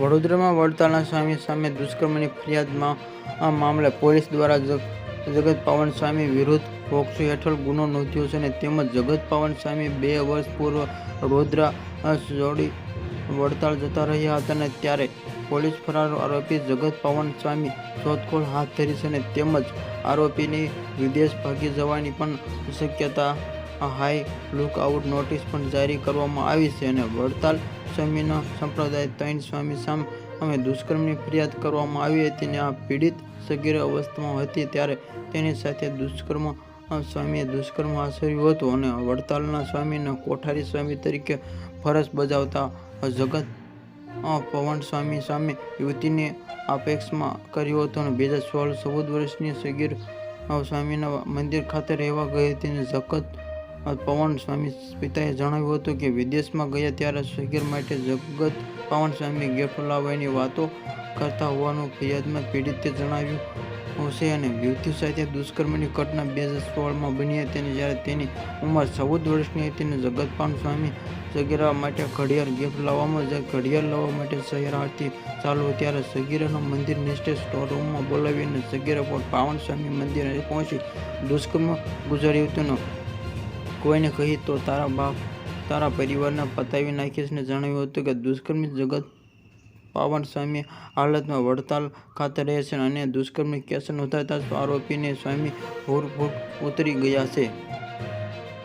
વડોદરામાં વડતાલના સ્વામી સામે દુષ્કર્મની ફરિયાદમાં આ મામલે પોલીસ દ્વારા જગ, જગત પાવન સ્વામી વિરુદ્ધ પોક્સો હેઠળ ગુનો નોંધ્યો છે અને તેમજ જગત પાવન સ્વામી બે વર્ષ પૂર્વ વડોદરા જોડી વડતાલ જતા રહ્યા હતા અને ત્યારે પોલીસ ફરાર આરોપી જગત પાવન સ્વામી શોધખોળ હાથ ધરી છે અને તેમજ આરોપીની વિદેશ ભાગી જવાની પણ શક્યતા, હાઈ લુકઆઉટ નોટિસ પણ જારી કરવામાં આવી છે અને વડતાલ સ્વામીનો સંપ્રદાય ત્રણ સ્વામી સામે અમે દુષ્કર્મની ફરિયાદ કરવામાં આવી હતી અને આ પીડિત સગીર અવસ્થામાં હતી ત્યારે તેની સાથે દુષ્કર્મ સ્વામીએ દુષ્કર્મ આચર્યું હતું અને વડતાલના સ્વામીને કોઠારી સ્વામી તરીકે ફરજ બજાવતા જગત પવન સ્વામી સામે યુવતીને અપેક્ષમાં કર્યો હતો અને બે હજાર સોળ ચૌદ વર્ષની સગીર સ્વામીના મંદિર ખાતે રહેવા ગઈ હતી અને જગત પવન સ્વામી પિતાએ જણાવ્યું હતું કે વિદેશમાં ગયા ત્યારે સગીર માટે જગત પવન સ્વામી ગેફલાવાની વાતો કરતા હોવાનું ફરિયાદમાં પીડિતે જણાવ્યું છે અને યુવતી સાથે દુષ્કર્મની ઘટના બે હજાર સોળમાં બની હતી અને જ્યારે તેની ઉંમર ચૌદ વર્ષની હતી અને જગતપાન સ્વામી સગીરા માટે ઘડિયાળ ગિફ્ટ લાવવામાં જાય ઘડિયાળ લાવવા માટે શહેર આરતી ચાલુ ત્યારે સગીરાના મંદિર નિષ્ઠે સ્ટોર રૂમમાં બોલાવીને સગીરા પર પાવન સ્વામી મંદિરે પહોંચી દુષ્કર્મ ગુજાર્યું હતું. કોઈને કહી તો તારા બાપ તારા પરિવારને પતાવી નાખીશ ને જણાવ્યું હતું કે દુષ્કર્મી જગત પાવન સ્વામી હાલતમાં વડતાલ ખાતે રહે છે અને દુષ્કર્મી કેસ નોંધાતા આરોપીને સ્વામી ભૂરભૂટ ઉતરી ગયા છે.